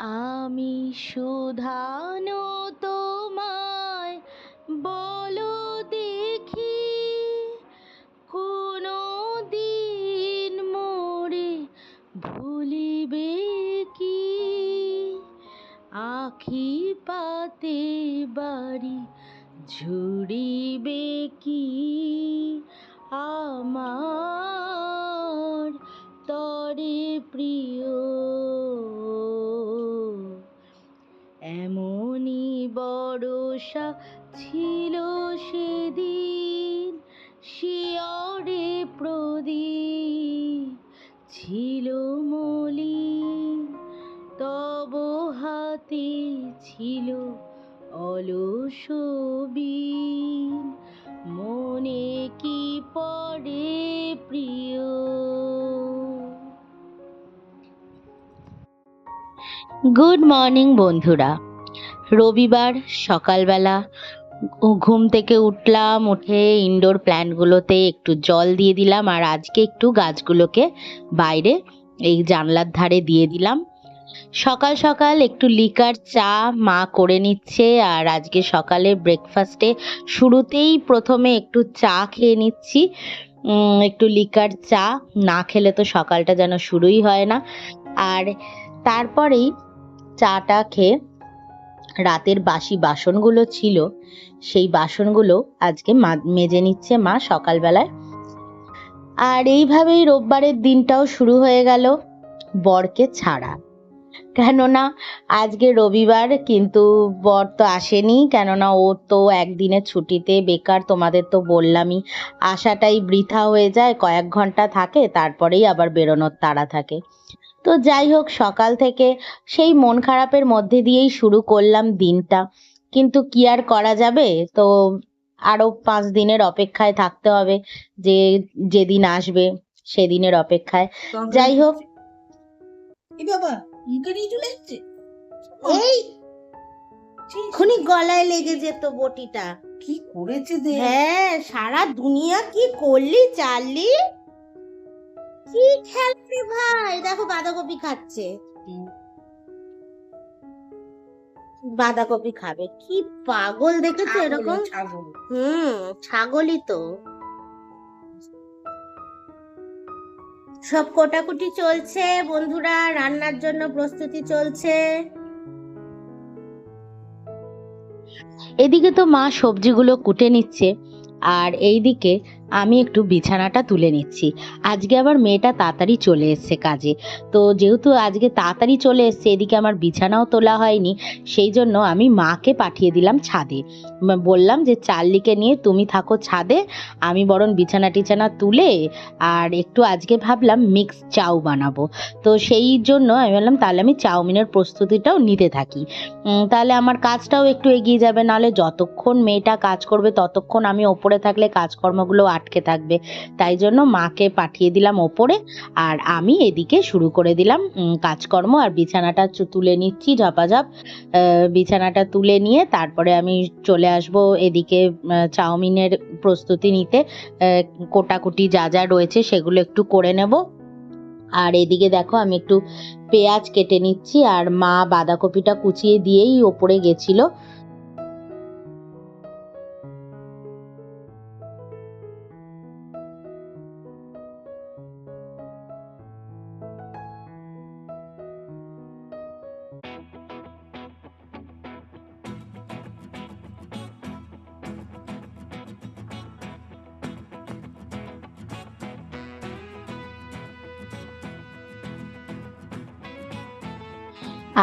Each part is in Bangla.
আমি শোধানো তোমায় বলো দেখি কোনো দিন মোরে ভুলিবে কি? আখি পাতে বাড়ি ঝুড়িবে কি? আমার তরে প্রিয় বড়সা ছিল সেদিন, শিয়রে প্রদীপ ছিল মলিন, তব হাতে ছিল অলস বীণ। মনে কি পড়ে প্রিয় গুড মর্নিং বন্ধুরা রবিবার সকালবেলা ঘুম থেকে উঠলাম, উঠে ইনডোর প্ল্যান্টগুলোতে একটু জল দিয়ে দিলাম আর আজকে একটু গাছগুলোকে বাইরে এই জানলার ধারে দিয়ে দিলাম। সকাল সকাল একটু লিকার চা মা করে নিচ্ছে আর আজকে সকালে ব্রেকফাস্টে শুরুতেই প্রথমে একটু চা খেয়ে নিচ্ছি। একটু লিকার চা, না খেলে তো সকালটা যেন শুরুই হয় না। আর তারপরেই চাটা খেয়ে রাতের বাসি বাসনগুলো ছিল, সেই বাসনগুলো আজকে মা- মেজে নিচ্ছে মা সকালবেলায়। আর এইভাবেই রোববারের দিনটাও শুরু হয়ে গেল বরকে ছাড়া। কেননা আজকে রবিবার কিন্তু বর তো আসেনি, কেননা ও তো একদিনের ছুটিতে বেকার, তোমাদের তো বললামই, আসাটাই বৃথা হয়ে যায়, কয়েক ঘণ্টা থাকে, তারপরেই আবার বেরোনোর তাড়া থাকে। তো যাই হোক সকাল থেকে সেই মন খারাপের মধ্যে দিয়েই শুরু করলাম দিনটা। কিন্তু কি আর করা যাবে? তো আরও পাঁচ দিনের অপেক্ষায় থাকতে হবে যে যেদিন আসবে সেদিনের অপেক্ষায়। যাই হোক। বাবা এই! এক্ষুনি গলায় লেগে যেত বটিটা। কি করেছে দে? হ্যাঁ সারা দুনিয়া কি করলি চাললি? কি ভাই? দেখো বাঁধাকপি খাচ্ছে। বাঁধাকপি খাবে। কি পাগল দেখেছ এরকম? হুম ছাগলই তো। সব কোটাকুটি চলছে বন্ধুরা রান্নার জন্য প্রস্তুতি চলছে। এদিকে তো মা সবজিগুলো কুটে নিচ্ছে আর এইদিকে আমি একটু বিছানাটা তুলে নিচ্ছি। আজকে আবার মেয়েটা তাড়াতাড়ি চলে এসছে কাজে। তো যেহেতু আজকে তাড়াতাড়ি চলে এসছে, এদিকে আমার বিছানাও তোলা হয়নি, সেই জন্য আমি মাকে পাঠিয়ে দিলাম ছাদে। বললাম যে, চার্লিকে নিয়ে তুমি থাকো ছাদে, আমি বরং বিছানা টিছানা তুলে আর একটু আজকে ভাবলাম মিক্স চাউ বানাবো। তো সেই জন্য আমি বললাম, তাহলে আমি চাউমিনের প্রস্তুতিটাও নিতে থাকি। তাহলে আমার কাজটাও একটু এগিয়ে যাবে, নাহলে যতক্ষণ মেয়েটা কাজ করবে ততক্ষণ আমি ওপরে থাকলে কাজকর্মগুলো আটকে থাকবে। তাই জন্য মাকে পাঠিয়ে দিলাম ওপরে আর আমি এদিকে শুরু করে দিলাম কাজকর্ম। আর বিছানাটা তুলে নিচ্ছি ঝপাঝপ। বিছানাটা তুলে নিয়ে তারপরে আমি চলে আসব এদিকে চাউমিনের প্রস্তুতি নিতে। কোটাকুটি যা যা রয়েছে সেগুলো একটু করে নেব। আর এদিকে দেখো আমি একটু পেঁয়াজ কেটে নিচ্ছি। আর মা বাঁধাকপিটা কুচিয়ে দিয়েই ওপরে গেছিল।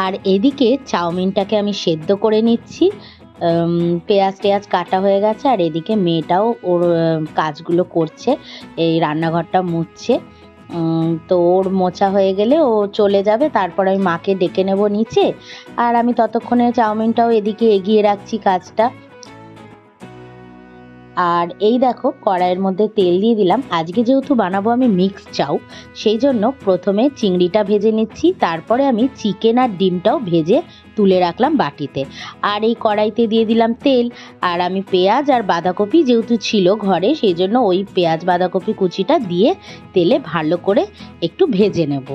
আর এদিকে চাউমিনটাকে আমি সেদ্ধ করে নিচ্ছি। পেঁয়াজ টেয়াজ কাটা হয়ে গেছে আর এদিকে মেয়েটাও ওর কাজগুলো করছে, এই রান্নাঘরটা মুছছে। তো ওর মোছা হয়ে গেলে ও চলে যাবে, তারপর আমি মাকে ডেকে নেব নিচে। আর আমি ততক্ষণে চাউমিনটাও এদিকে এগিয়ে রাখছি কাজটা। আর এই দেখো, কড়াইয়ের মধ্যে তেল দিয়ে দিলাম। আজকে যেহেতু বানাবো আমি মিক্স চাউ, সেই জন্য প্রথমে চিংড়িটা ভেজে নিচ্ছি, তারপরে আমি চিকেন আর ডিমটাও ভেজে তুলে রাখলাম বাটিতে। আর এই কড়াইতে দিয়ে দিলাম তেল, আর আমি পেঁয়াজ আর বাঁধাকপি যেহেতু ছিল ঘরে, সেই জন্য ওই পেঁয়াজ, বাঁধাকপি কুচিটা দিয়ে তেলে ভালো করে একটু ভেজে নেব।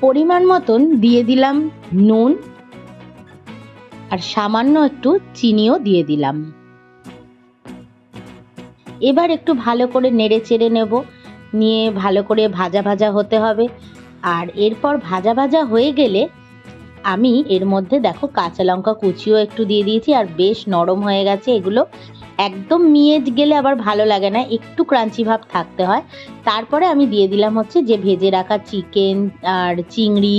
পরিমাণ মতন দিয়ে দিলাম নুন আর সামান্য একটু চিনিও দিয়ে দিলাম। এবার একটু ভালো করে নেড়ে চেড়ে নেব। নিয়ে ভালো করে ভাজা ভাজা হতে হবে। আর এরপর ভাজা ভাজা হয়ে গেলে আমি এর মধ্যে দেখো কাঁচা লঙ্কা কুচিও একটু দিয়ে দিয়েছি আর বেশ নরম হয়ে গেছে এগুলো। একদম মিয়ে গেলে আবার ভালো লাগে না, একটু ক্রাঞ্চি ভাব থাকতে হয়। তারপরে আমি দিয়ে দিলাম হচ্ছে যে ভেজে রাখা চিকেন আর চিংড়ি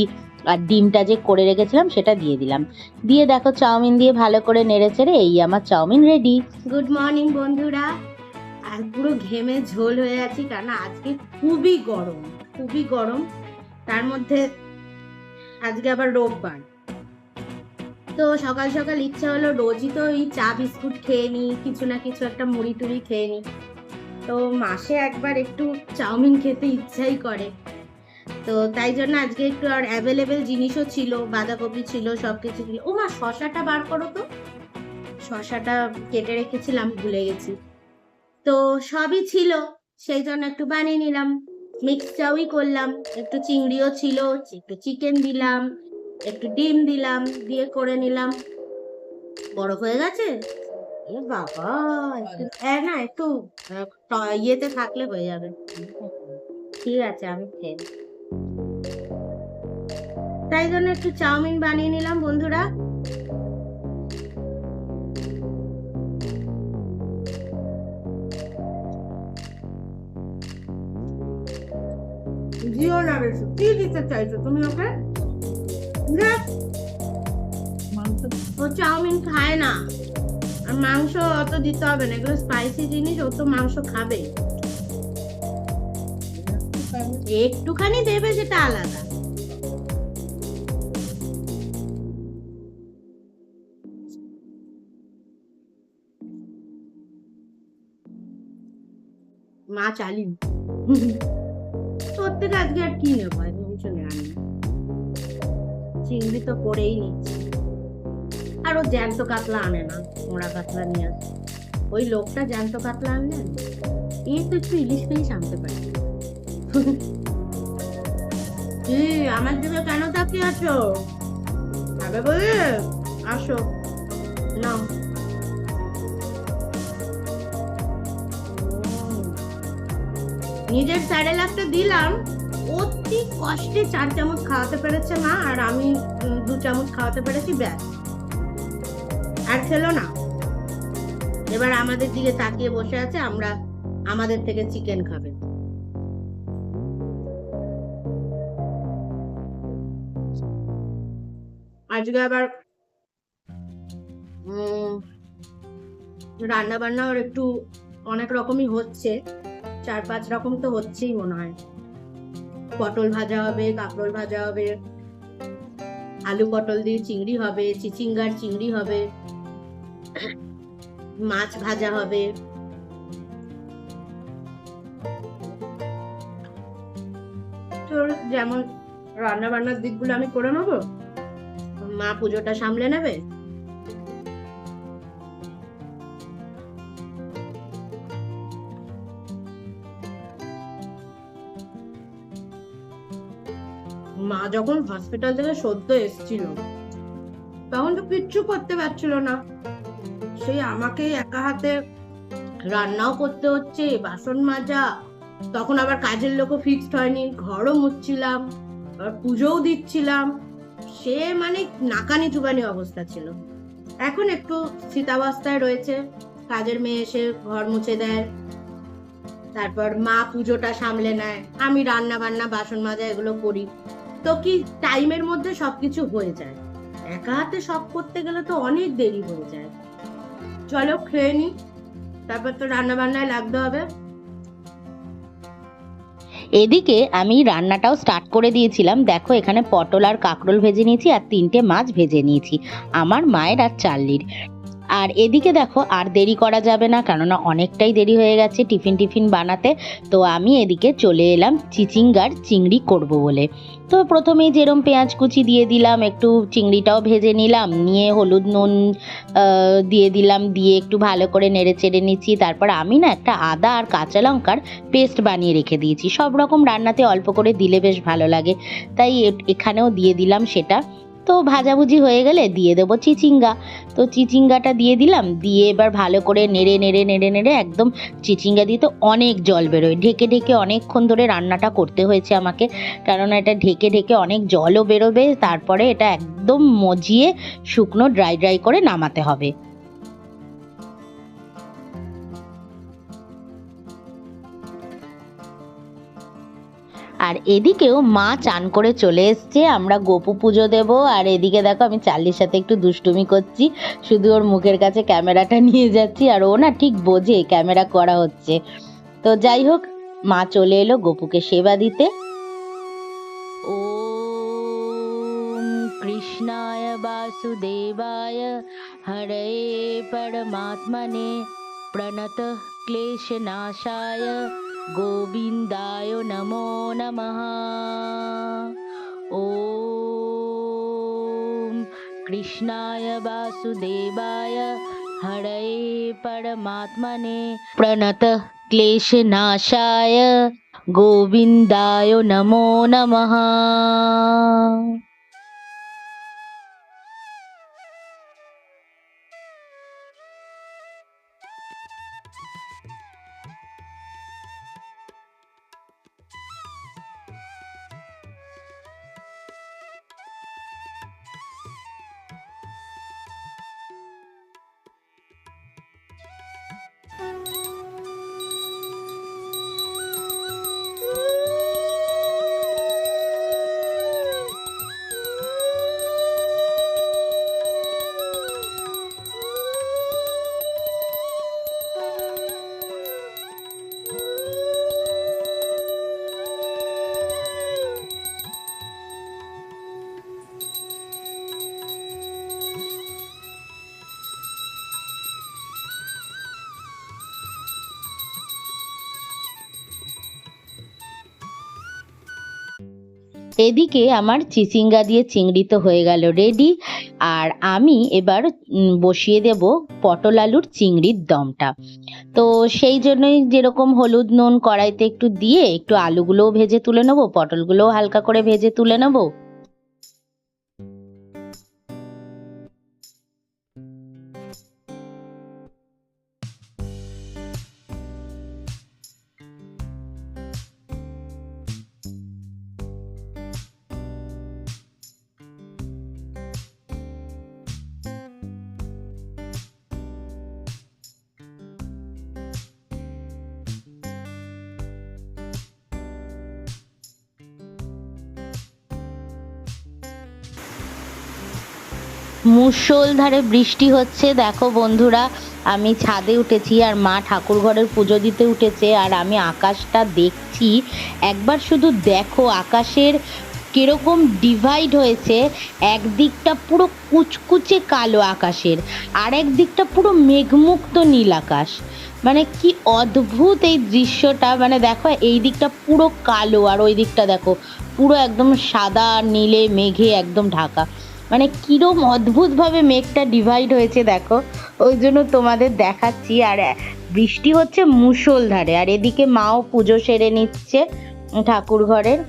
আর ডিমটা যে করে রেখেছিলাম সেটা দিয়ে দিলাম। দিয়ে দেখো চাউমিন দিয়ে ভালো করে নেড়ে চেড়ে এই আমার চাউমিন রেডি গুড মর্নিং বন্ধুরা। আর পুরো ঘেমে ঝোল হয়ে আছি, কারণ আজকে খুবই গরম খুবই গরম। তার মধ্যে আজকে আবার রোববার। তো সকাল সকাল ইচ্ছা হলো রোজই তো এই চা বিস্কুট খেয়ে নিই, কিছু না কিছু একটা মুড়ি টুড়ি খেয়ে নিই। তো মাসে একবার একটু চাউমিন খেতে ইচ্ছাই করে। তো তাই জন্য আজকে একটু আর অ্যাভেলেবেল জিনিসও ছিল, বাঁধাকপি ছিল সব কিছু ও মা, শশাটা বার করো তো। শশাটা কেটে রেখেছিলাম, ভুলে গেছি। তো সবই ছিল, সেই জন্য একটু বানিয়ে নিলাম। মিক্স চাউই করলাম, একটু চিংড়িও ছিল, একটু চিকেন দিলাম, একটু ডিম দিলাম, দিয়ে করে নিলাম। বড় হয়ে গেছে? এ বাবা হ্যাঁ না, একটু ইয়েতে থাকলে হয়ে যাবে। ঠিক আছে, আমি খেয়ে। তাই জন্য একটু চাউমিন বানিয়ে নিলাম, বন্ধুরা। জিও কি দিতে চাইছো তুমি ও চাউমিন খায় না। আর মাংস অত দিতে হবে না, এগুলো স্পাইসি জিনিস, ও তো মাংস একটুখানি দেবে, সেটা আলাদা। মাছ আলি তোর থেকে আজকে আর কি নেব? একদম কিছু নেওয়ার নেই। চিংড়ি তো করেই নিচ্ছি। আর ও জ্যান্ত কাতলা আনে না মোড়া কাতলা নিয়ে আসে ওই লোকটা জ্যান্ত কাতলা আনলে এই তো একটু ইলিশ ফিলিশ আনতে পারি। আমার দিকে কেন তাকিয়ে আছো? খাবে বলে, আসো। নাও। নিজের স্যারেল একটা দিলাম, অতি কষ্টে চার চামচ খাওয়াতে পেরেছে মা, আর আমি দু চামচ খাওয়াতে পেরেছি, ব্যাস। আর খেলো না। এবার আমাদের দিকে তাকিয়ে বসে আছে, আমরা আমাদের থেকে চিকেন খাবে। আজকে আবার রান্না বান্না ওর একটু অনেক রকমই হচ্ছে। চার পাঁচ রকম তো হচ্ছেই মনে হয়। পটল ভাজা হবে, কাঁকরোল ভাজা হবে, আলু পটল দিয়ে চিংড়ি হবে, চিচিঙ্গার চিংড়ি হবে, মাছ ভাজা হবে। তোর যেমন রান্না বান্নার দিকগুলো আমি করে নেব? মা পুজোটা সামলে নেবে? মা যখন হসপিটাল থেকে সদ্য এসেছিল, তখন তো কিচ্ছু করতে পারছিল না। সেই আমাকে একা হাতে রান্নাও করতে হচ্ছে, বাসন মাজা। তখন আবার কাজের লোকও ফিক্সড হয়নি, ঘরও মুছছিলাম, আবার পুজোও দিচ্ছিলাম। সে মানে নাকানি চুবানি অবস্থা ছিল। এখন একটু স্থিতাবস্থায় রয়েছে, কাজের মেয়ে এসে ঘর মুছে দেয়। তারপর মা পুজোটা সামলে নেয়, আমি রান্না বান্না বাসন মাজা এগুলো করি। তো কি টাইমের মধ্যে সবকিছু হয়ে যায়? একা হাতে সব করতে গেলে তো অনেক দেরি হয়ে যায়। চলো খেয়ে নি, তারপর তো রান্না বান্নায় লাগতে হবে। এদিকে আমি রান্নাটাও স্টার্ট করে দিয়েছিলাম। দেখো এখানে পটল আর কাঁকরোল ভেজে নিয়েছি আর তিনটে মাছ ভেজে নিয়েছি। আমার মায়ের আর চার্লির আর এদিকে দেখো আর দেরি করা যাবে না, কেননা অনেকটাই দেরি হয়ে গেছে টিফিন টিফিন বানাতে। তো আমি এদিকে চলে এলাম চিচিঙ্গার চিংড়ি করব বলে। তো প্রথমেই যেরম পেঁয়াজ কুচি দিয়ে দিলাম, একটু চিংড়িটাও ভেজে নিলাম, নিয়ে হলুদ নুন দিয়ে দিলাম, দিয়ে একটু ভালো করে নেড়ে চেড়ে নিচ্ছি। তারপর আমি না একটা আদা আর কাঁচা লঙ্কার পেস্ট বানিয়ে রেখে দিয়েছি। সব রকম রান্নাতে অল্প করে দিলে বেশ ভালো লাগে। তাই এখানেও দিয়ে দিলাম সেটা। তো ভাজাভুজি হয়ে গেলে দিয়ে দেবো চিচিঙ্গা। তো চিচিঙ্গাটা দিয়ে দিলাম, দিয়ে এবার ভালো করে নেড়ে নেড়ে নেড়ে নেড়ে একদম চিচিঙ্গা দিয়ে তো অনেক জল বেরোয়। ঢেকে ঢেকে অনেকক্ষণ ধরে রান্নাটা করতে হয়েছে আমাকে কারণ এটা ঢেকে ঢেকে অনেক জলও বেরোবে, তারপরে এটা একদম মজিয়ে শুকনো ড্রাই ড্রাই করে নামাতে হবে। আর এদিকেও মা চান করে চলে এসছে। আমরা গোপু পুজো দেব। আর এদিকে দেখো আমি চার্লির সাথে একটু দুষ্টুমি করছি। শুধু ওর মুখের কাছে ক্যামেরাটা নিয়ে যাচ্ছি আর ও না ঠিক বোঝে ক্যামেরা করা হচ্ছে। তো যাই হোক, মা চলে এলো গোপুকে সেবা দিতে। ওম কৃষ্ণায় বাসুদেবায় হরে পরমাত্মনে প্রণত ক্লেশনাশায় गोविन्दाय नमो नमः। ॐ कृष्णाय वासुदेवाय हरये परमात्मने प्रणतः क्लेशनाशाय। गोविन्दाय नमो नमः। এদিকে আমার চিচিঙ্গা দিয়ে চিংড়ি তো হয়ে গেল রেডি আর আমি এবার বসিয়ে দেব পটল আলুর চিংড়ির দমটা। তো সেই জন্যই যেরকম হলুদ নুন কড়াইতে একটু দিয়ে একটু আলুগুলোও ভেজে তুলে নেব, পটলগুলোও হালকা করে ভেজে তুলে নেব। মুষলধারে বৃষ্টি হচ্ছে। দেখো বন্ধুরা, আমি ছাদে উঠেছি আর মা ঠাকুর ঘরের পুজো দিতে উঠেছে আর আমি আকাশটা দেখছি। একবার শুধু দেখো আকাশের কীরকম ডিভাইড হয়েছে। একদিকটা পুরো কুচকুচে কালো আকাশের, আর এক দিকটা পুরো মেঘমুক্ত নীল আকাশ। মানে কি অদ্ভুত এই দৃশ্যটা। মানে দেখো এই দিকটা পুরো কালো আর ওই দিকটা দেখো, পুরো একদম সাদা, নীলে, মেঘে একদম ঢাকা। মানে কিরম অদ্ভুতভাবে মেঘটা ডিভাইড হয়েছে দেখো। ওই জন্য তোমাদের দেখাচ্ছি। আর বৃষ্টি হচ্ছে মুষলধারে। আর এদিকে মাও পুজো সেরে নিচ্ছে ঠাকুর ঘরের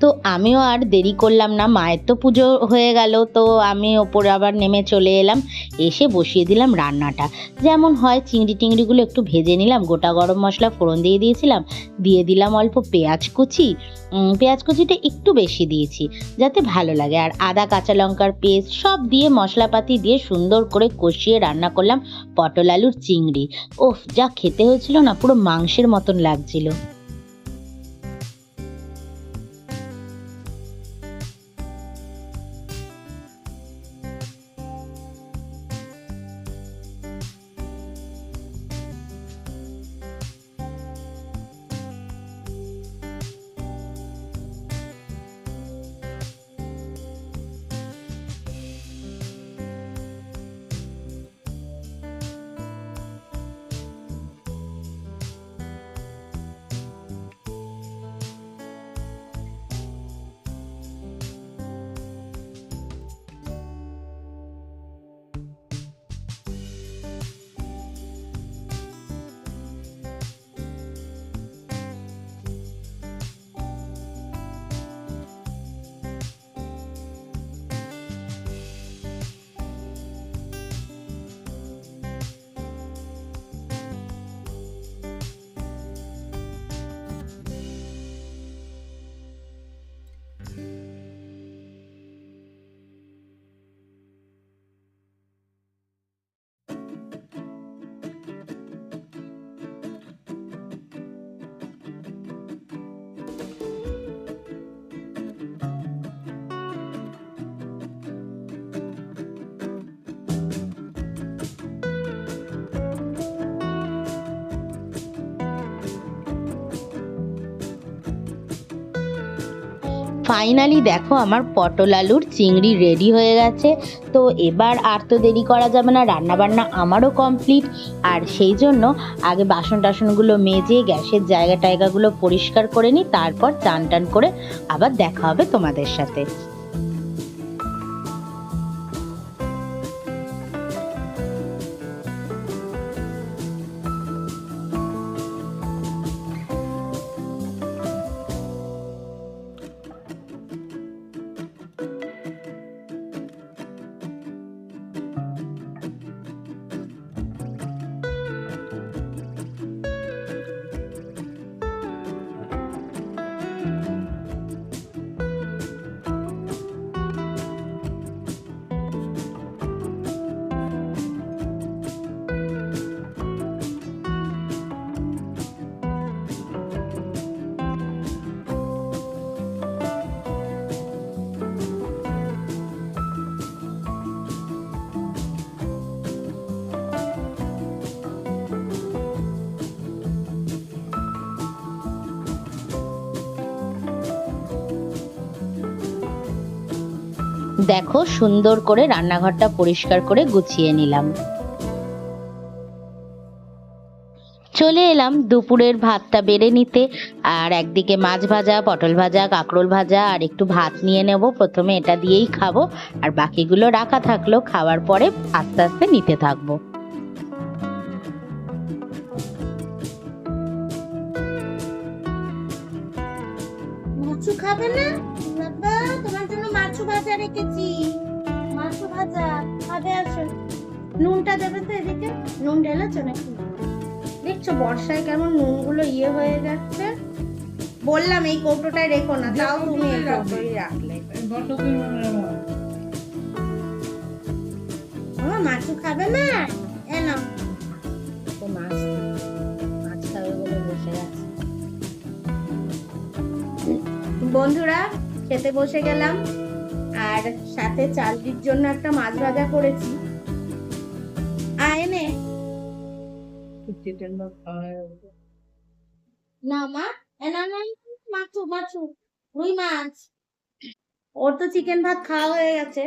তো আমিও আর দেরি করলাম না, মায়ের তো পুজো হয়ে গেল, তো আমি ওপরে আবার নেমে চলে এলাম, এসে বসিয়ে দিলাম রান্নাটা। যেমন হয়, চিংড়ি টিংড়িগুলো একটু ভেজে নিলাম, গোটা গরম মশলা ফোড়ন দিয়ে দিয়েছিলাম, দিয়ে দিলাম অল্প পেঁয়াজ কুচি। পেঁয়াজ কুচিটা একটু বেশি দিয়েছি, যাতে ভালো লাগে। আর আদা, কাঁচা লঙ্কার পেস্ট সব দিয়ে মশলাপাতি দিয়ে সুন্দর করে কষিয়ে রান্না করলাম পটল, আলুর চিংড়ি। ওফ, যা খেতে হয়েছিল না, পুরো মাংসের মতন লাগছিল। ফাইনালি দেখো আমার পটল আলুর চিংড়ি রেডি হয়ে গেছে। তো এবার আর তো দেরি করা যাবে না রান্না বান্না আমারও কমপ্লিট আর সেই জন্য আগে বাসন টাসনগুলো মেজে গ্যাসের জায়গা টায়গাগুলো পরিষ্কার করে নিই, তারপর চান টান করে আবার দেখা হবে তোমাদের সাথে। দেখো, সুন্দর করে রান্নাঘরটা পরিষ্কার করে গুছিয়ে নিলাম। চলে এলাম দুপুরের ভাতটা বেড়ে নিতে। আর একদিকে মাছ ভাজা, পটল ভাজা, কাঁকরোল ভাজা, আর একটু ভাত নিয়ে নেব। প্রথমে এটা দিয়েই খাব। আর বাকিগুলো রাখা থাকল, খাওয়ার পরে আস্তে আস্তে নিতে থাকব। মাছু খাবে না? বাবা তোমার জন্য মাছু ভাজা রেখেছি। মাছু ভাজা খাবে আসো নুনটা দেবে তো এদিকে? নুন ঢেলেছো নাকি? দেখছ বর্ষায় কেমন নুনগুলো ইয়ে হয়ে যাচ্ছে? বললাম এই কৌটোটায় রেখো না তাও তুমি এই কৌটোই রাখলে মাছু খাবে না? বন্ধুরা খেতে বসে গেলাম। আর সাথে চালটির জন্য একটা মাছ ভাজা করেছি। আয় নে মা মাছু মাছু রুই মাছ। ওর তো চিকেন ভাত খাওয়া হয়ে গেছে।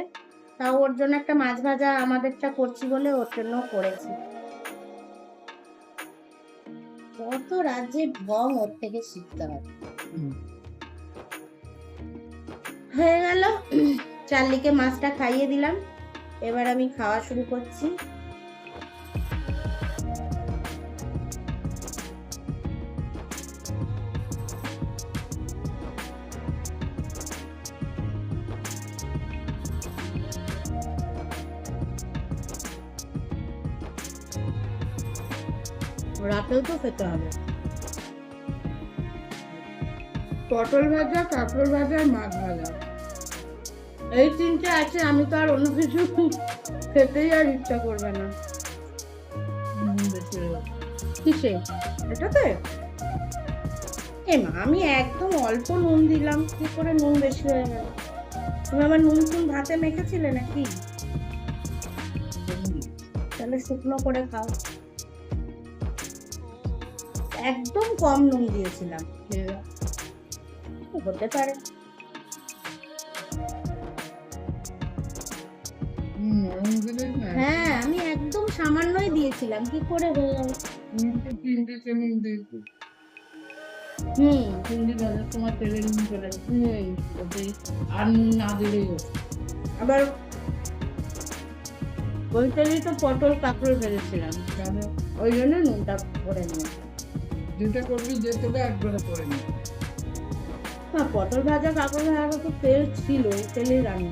তাও ওর জন্য একটা মাছ ভাজা আমাদেরটা করছি বলে ওর জন্য করেছি। কত রাজ্যে ঢং ওর থেকে শিখতে হবে। হয়ে গেল। চার্লিকে মাছটা খাইয়ে দিলাম। এবার আমি খাওয়া শুরু করছি। রাতেও তো খেতে হবে। পটল ভাজা, কাঁকড় ভাজা, মাছ ভাজা। এই তিনটে আছে, আমি তো আর অন্য কিছু খেতেই আর ইচ্ছা করবে না। হয়ে। কিসে? এটাতে? এ মা আমি একদম অল্প নুন দিলাম, কি করে নুন বেশি হয়ে গেল? তুমি আমার নুন টুন ভাতে মেখেছিলে নাকি? তাহলে শুকনো করে খাও। একদম কম নুন দিয়েছিলাম। খেয়ে হতে পারে। হ্যাঁ আমি একদম সামান্যই দিয়েছিলাম। কি করে হয়ে গেল তিনটে তিনটে দিয়েছি। হুম। চিংড়ি ভাজার সময় তেলে নুন চলে গেছে। আর নুন না দিলেই আবার ওই তেলেই তো পটল কাঁকড় ওই জন্য নুনটা যেটা করবি যে তেলে একবারে করে না পটল ভাজা কাঁকড় ভাজা তো তেল ছিল তেলেই রান্না।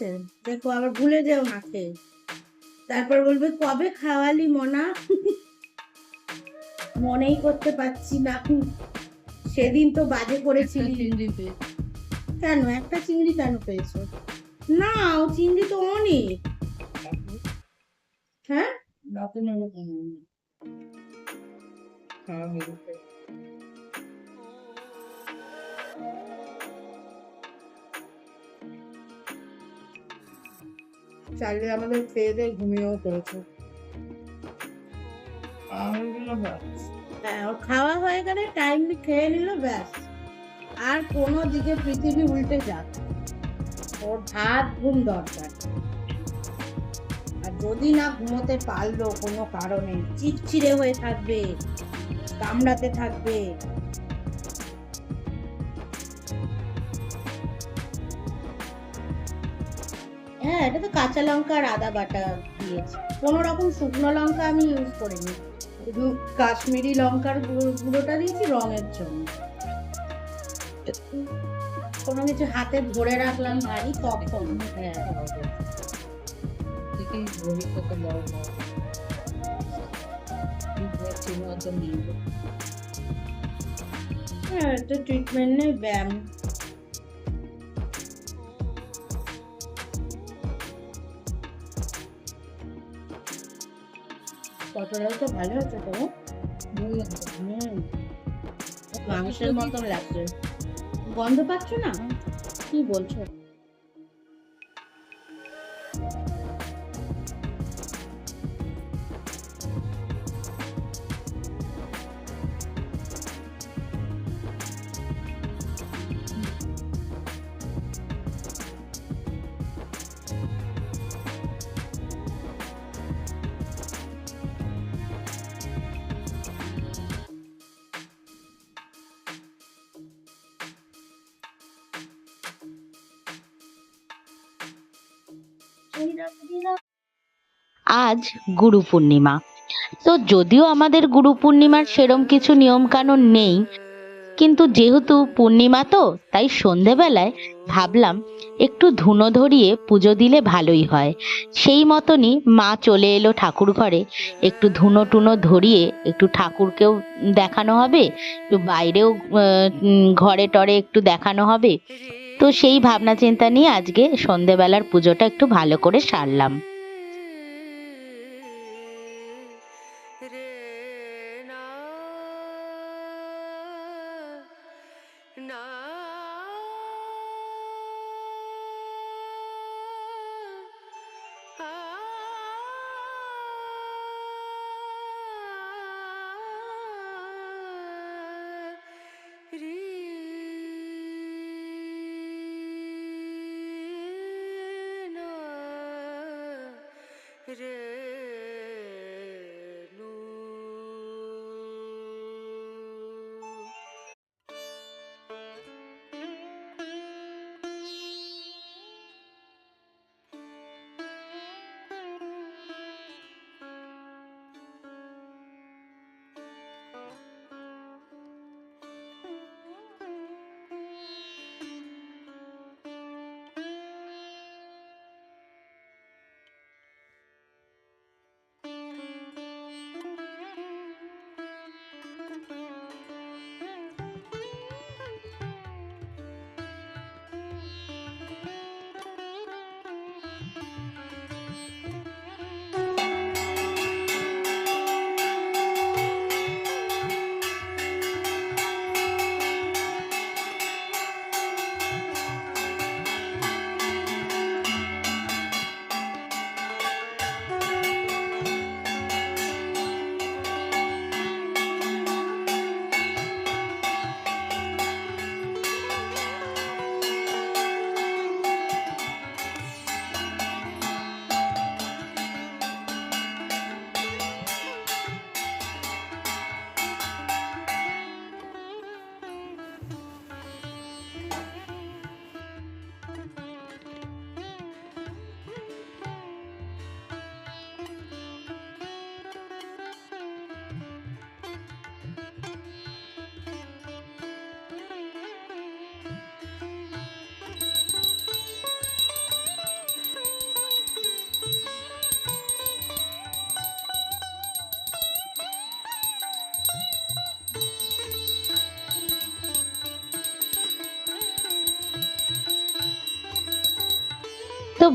আছে দেখো আবার ভুলে যেও মাকে তারপর বলবে কবে খাওয়ালি মনা? মনেই করতে পারছি না। সেদিন তো বাজে করেছিলি কেন? একটা চিংড়ি কেন পেয়েছ? না ও চিংড়ি তো অনেক। হ্যাঁ? চাইলে আমাদের খেয়ে দিয়ে ঘুমিয়েও পড়েছে। খাওয়া হয়ে। খাওয়া হয়ে গেলে টাইমলি খেয়ে নিল ব্যাস। আর কোনো দিকে পৃথিবী উল্টে যাক। ওর ভাত ঘুম দরকার। আর যদি না ঘুমোতে পারল কোনো কারণে চিড়চিড়ে হয়ে থাকবে কামড়াতে থাকবে হ্যাঁ এটা তো কাঁচা লঙ্কা আর আদা বাটা দিয়েছি কোনো রকম শুকনো লঙ্কা আমি ইউজ করিনি শুধু কাশ্মীরি লঙ্কার গুঁড়ো- গুঁড়োটা দিয়েছি রঙের জন্য কোনো কিছু হাতে ধরে রাখলাম ভারী তখন হ্যাঁ ভবিষ্যতে হ্যাঁ ট্রিটমেন্ট নেই ব্যায়াম পটলটা তো ভালো হচ্ছে তো। মাংসের মতন লাগছে। গন্ধ পাচ্ছ না? কি বলছো? আজ গুরু পূর্ণিমা। তো যদিও আমাদের গুরু পূর্ণিমার সেরম কিছু নিয়ম কানুন নেই, কিন্তু যেহেতু পূর্ণিমা তো, তাই সন্ধেবেলায় ভাবলাম একটু ধুনো ধরিয়ে পুজো দিলে ভালোই হয়। সেই মতনই মা চলে এলো ঠাকুর ঘরে, একটু ধুনো টুনো ধরিয়ে একটু ঠাকুরকেও দেখানো হবে, একটু বাইরেও ঘরে টরে একটু দেখানো হবে। তো সেই ভাবনা চিন্তা নিয়ে আজকে সন্ধেবেলার পুজোটা একটু ভালো করে সারলাম।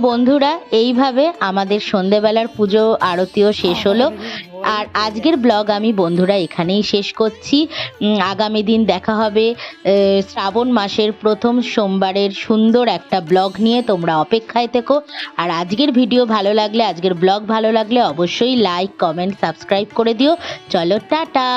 বন্ধুরা, এইভাবে আমাদের সন্ধেবেলার পুজো, আরতিও শেষ হলো। আর আজকের ব্লগ আমি বন্ধুরা এখানেই শেষ করছি। আগামী দিন দেখা হবে শ্রাবণ মাসের প্রথম সোমবারের সুন্দর একটা ব্লগ নিয়ে তোমরা অপেক্ষায় থেকো। আর আজকের ভিডিও ভালো লাগলে, আজকের ব্লগ ভালো লাগলে অবশ্যই লাইক কমেন্ট সাবস্ক্রাইব করে দিও। চলো, টাটা!